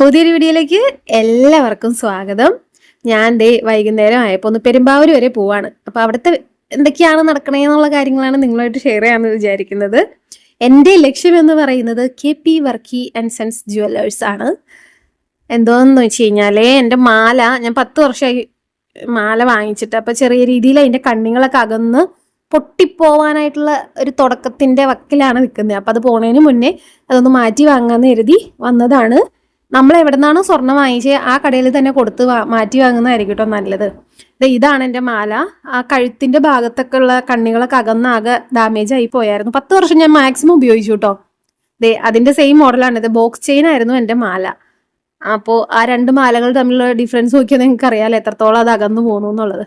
പുതിയൊരു വീഡിയോയിലേക്ക് എല്ലാവർക്കും സ്വാഗതം. ഞാൻ ദേ വൈകുന്നേരം ആയപ്പോൾ ഒന്ന് പെരുമ്പാവൂർ വരെ പോവാണ്. അപ്പോൾ അവിടുത്തെ എന്തൊക്കെയാണ് നടക്കണേന്നുള്ള കാര്യങ്ങളാണ് നിങ്ങളുമായിട്ട് ഷെയർ ചെയ്യാമെന്ന് വിചാരിക്കുന്നത്. എന്റെ ലക്ഷ്യം എന്ന് പറയുന്നത് K P Varkey and sons jewellers ആണ്. എന്തോന്ന് വെച്ച് കഴിഞ്ഞാൽ എന്റെ മാല ഞാൻ പത്ത് വർഷമായി മാല വാങ്ങിച്ചിട്ട് അപ്പോൾ ചെറിയ രീതിയിൽ അതിന്റെ കണ്ണിങ്ങളൊക്കെ അകന്ന് പൊട്ടിപ്പോവാനായിട്ടുള്ള ഒരു തുടക്കത്തിന്റെ വക്കിലാണ് നിൽക്കുന്നത്. അപ്പോൾ അത് പോണതിന് മുന്നേ അതൊന്ന് മാറ്റി വാങ്ങാമെന്ന് കരുതി വന്നതാണ്. നമ്മൾ എവിടെ നിന്നാണോ സ്വർണം വാങ്ങിച്ച് ആ കടയിൽ തന്നെ കൊടുത്ത് മാറ്റി വാങ്ങുന്നതായിരിക്കും കേട്ടോ നല്ലത്. ഇതാണ് എന്റെ മാല. ആ കഴുത്തിന്റെ ഭാഗത്തൊക്കെ ഉള്ള കണ്ണികളൊക്കെ അകന്നാകെ ഡാമേജ് ആയി പോയായിരുന്നു. പത്ത് വർഷം ഞാൻ മാക്സിമം ഉപയോഗിച്ചു കേട്ടോ. ദേ അതിന്റെ സെയിം മോഡലാണ് ഇത് ബോക്സ് ചെയിൻ ആയിരുന്നു എന്റെ മാല. അപ്പോൾ ആ രണ്ട് മാലകൾ തമ്മിലുള്ള ഡിഫറൻസ് നോക്കിയാൽ നിങ്ങൾക്ക് അറിയാമല്ലോ എത്രത്തോളം അത് അകന്നു പോകുന്നു എന്നുള്ളത്.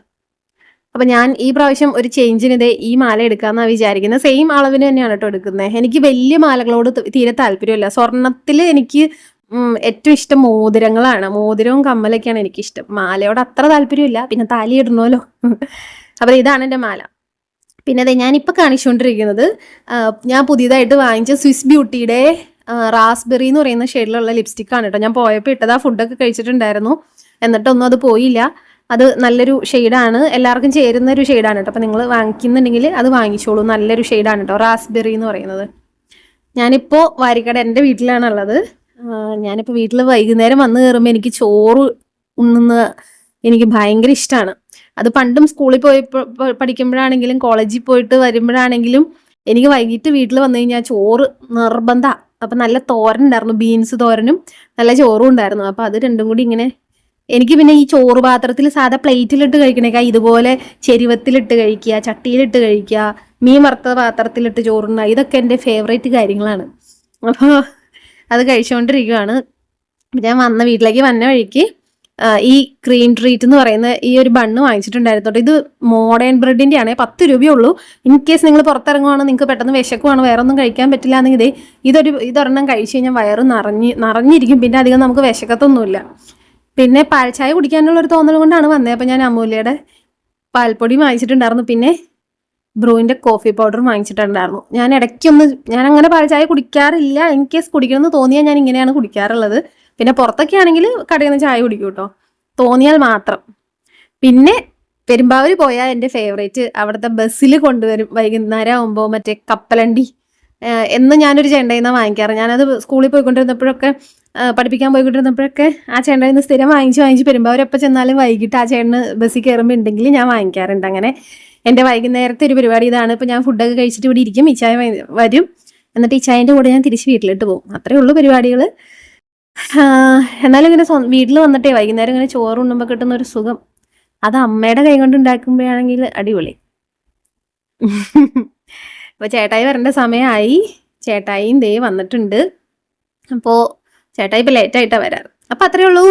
അപ്പം ഞാൻ ഈ പ്രാവശ്യം ഒരു ചേഞ്ചിന് ഇതേ ഈ മാല എടുക്കാമെന്നാണ് വിചാരിക്കുന്നത് സെയിം അളവിന് തന്നെയാണ് കേട്ടോ എടുക്കുന്നത് എനിക്ക് വലിയ മാലകളോട് തീരെ താല്പര്യമില്ല. സ്വർണത്തിൽ എനിക്ക് ഏറ്റവും ഇഷ്ടം മോതിരങ്ങളാണ്. മോതിരവും കമ്മലൊക്കെയാണ് എനിക്ക് ഇഷ്ടം മാലയോട് അത്ര താല്പര്യമില്ല. പിന്നെ താലി ഇടണമല്ലോ അപ്പൊ ഇതാണ് എന്റെ മാല. പിന്നെ അതെ ഞാനിപ്പോൾ കാണിച്ചുകൊണ്ടിരിക്കുന്നത് ഞാൻ പുതിയതായിട്ട് വാങ്ങിച്ച സ്വിസ് ബ്യൂട്ടിയുടെ റാസ്ബെറി എന്ന് പറയുന്ന ഷെയ്ഡിലുള്ള ലിപ്സ്റ്റിക് ആണ് കേട്ടോ. ഞാൻ പോയപ്പോൾ ഇട്ടത് ആ ഫുഡൊക്കെ കഴിച്ചിട്ടുണ്ടായിരുന്നു. എന്നിട്ടൊന്നും അത് പോയില്ല. അത് നല്ലൊരു ഷെയ്ഡാണ്. എല്ലാവർക്കും ചേരുന്ന ഒരു ഷെയ്ഡാണ് കേട്ടോ. അപ്പോൾ നിങ്ങൾ വാങ്ങിക്കുന്നുണ്ടെങ്കിൽ അത് വാങ്ങിച്ചോളൂ. നല്ലൊരു ഷെയ്ഡാണ് കേട്ടോ. റാസ്ബെറി എന്ന് പറയുന്നത്. ഞാനിപ്പോൾ വാരിക്കട എന്റെ വീട്ടിലാണുള്ളത്. ഞാനിപ്പോൾ വീട്ടിൽ വൈകുന്നേരം വന്ന് കയറുമ്പോൾ എനിക്ക് ചോറ് ഉണ്ണുന്ന എനിക്ക് ഭയങ്കര ഇഷ്ടമാണ് അത് പണ്ടും സ്കൂളിൽ പോയി പഠിക്കുമ്പോഴാണെങ്കിലും കോളേജിൽ പോയിട്ട് വരുമ്പോഴാണെങ്കിലും എനിക്ക് വൈകിട്ട് വീട്ടിൽ വന്നു കഴിഞ്ഞാൽ ചോറ് നിർബന്ധ. അപ്പം നല്ല തോരൻ ഉണ്ടായിരുന്നു ബീൻസ് തോരനും നല്ല ചോറും ഉണ്ടായിരുന്നു. അപ്പം അത് രണ്ടും കൂടി ഇങ്ങനെ എനിക്ക് പിന്നെ ഈ ചോറ് പാത്രത്തിൽ സാധാ പ്ലേറ്റിലിട്ട് കഴിക്കണേക്കാ ഇതുപോലെ ചെരുവത്തിലിട്ട് കഴിക്കുക ചട്ടിയിലിട്ട് കഴിക്കുക മീൻ വറുത്ത പാത്രത്തിലിട്ട് ചോറുണ്ണ ഇതൊക്കെ എന്റെ ഫേവറേറ്റ് കാര്യങ്ങളാണ്. അപ്പോൾ അത് കഴിച്ചുകൊണ്ടിരിക്കുകയാണ് ഞാൻ വന്ന വീട്ടിലേക്ക് വന്ന വഴിക്ക് ഈ ക്രീം ട്രീറ്റ് എന്ന് പറയുന്ന ഈ ഒരു ബണ്ണ് വാങ്ങിച്ചിട്ടുണ്ടായിരുന്നു. ഇത് മോഡേൺ ബ്രെഡിന്റെ ആണ് പത്ത് രൂപയേ ഉള്ളൂ. ഇൻ കേസ് നിങ്ങൾ പുറത്തിറങ്ങുവാണ് നിങ്ങൾക്ക് പെട്ടെന്ന് വിശക്കുവാണ് വേറെ ഒന്നും കഴിക്കാൻ പറ്റില്ല എന്നെങ്കിൽ ഇതേ ഇതൊരു ഇതൊരെണ്ണം കഴിച്ചു കഴിഞ്ഞാൽ വയറ് നിറഞ്ഞ് നിറഞ്ഞിരിക്കും. പിന്നെ അധികം നമുക്ക് വിശക്കത്തൊന്നുമില്ല. പിന്നെ പാൽച്ചായ കുടിക്കാനുള്ള ഒരു തോന്നൽ കൊണ്ടാണ് വന്നത് അപ്പം ഞാൻ അമൂല്യയുടെ പാൽപ്പൊടി വാങ്ങിച്ചിട്ടുണ്ടായിരുന്നു. പിന്നെ ബ്രൂവിന്റെ കോഫി പൗഡർ വാങ്ങിച്ചിട്ടുണ്ടായിരുന്നു. ഞാൻ ഇടയ്ക്കൊന്ന് ഞാൻ അങ്ങനെ പാൽച്ചായ കുടിക്കാറില്ല. ഇൻ കേസ് കുടിക്കണമെന്ന് തോന്നിയാൽ ഞാൻ ഇങ്ങനെയാണ് കുടിക്കാറുള്ളത്. പിന്നെ പുറത്തൊക്കെ ആണെങ്കിൽ കടയിൽ നിന്ന് ചായ കുടിക്കും കേട്ടോ. തോന്നിയാൽ മാത്രം. പിന്നെ പെരുമ്പാവൂർ പോയാൽ എന്റെ ഫേവറേറ്റ് അവിടുത്തെ ബസ്സിൽ കൊണ്ടുവരും. വൈകുന്നേരം ആകുമ്പോൾ മറ്റേ കപ്പലണ്ടി. എന്ന് ഞാനൊരു ചെണ്ടയിൽ നിന്നാണ് വാങ്ങിക്കാറ്. ഞാനത് സ്കൂളിൽ പോയിക്കൊണ്ടിരുന്നപ്പോഴൊക്കെ പഠിപ്പിക്കാൻ പോയിക്കൊണ്ടിരുന്നപ്പോഴൊക്കെ ആ ചേണ്ടയിൽ നിന്ന് സ്ഥിരം വാങ്ങിച്ച് വാങ്ങിച്ച് പെരുമ്പാവൂർ എപ്പോൾ ചെന്നാലും വൈകിട്ട് ആ ചേട്ടന് ബസ്സിൽ കയറുമ്പോൾ ഉണ്ടെങ്കിൽ ഞാൻ വാങ്ങിക്കാറുണ്ട് അങ്ങനെ. എന്റെ വൈകുന്നേരത്തെ ഒരു പരിപാടി ഇതാണ്. ഇപ്പോൾ ഞാൻ ഫുഡൊക്കെ കഴിച്ചിട്ട് ഇവിടെ ഇരിക്കും. ഇച്ചായ വരും. എന്നിട്ട് ഇച്ചായന്റെ കൂടെ ഞാൻ തിരിച്ച് വീട്ടിലിട്ട് പോകും. അത്രയേ ഉള്ളൂ പരിപാടികൾ എന്നാലും ഇങ്ങനെ വീട്ടിൽ വന്നിട്ടേ വൈകുന്നേരം ഇങ്ങനെ ചോറ് ഉണ്ണുമ്പോൾ കിട്ടുന്ന ഒരു സുഖം. അത് അമ്മയുടെ കൈ കൊണ്ട് ഉണ്ടാക്കുമ്പോഴാണെങ്കിൽ അടിപൊളി. അപ്പോൾ ചേട്ടായി വരേണ്ട സമയമായി ചേട്ടായിയും ദേ വന്നിട്ടുണ്ട്. അപ്പോൾ ചേട്ടായി ഇപ്പോൾ ലേറ്റായിട്ടാണ് വരാറ്. അപ്പോൾ അത്രയേ ഉള്ളൂ.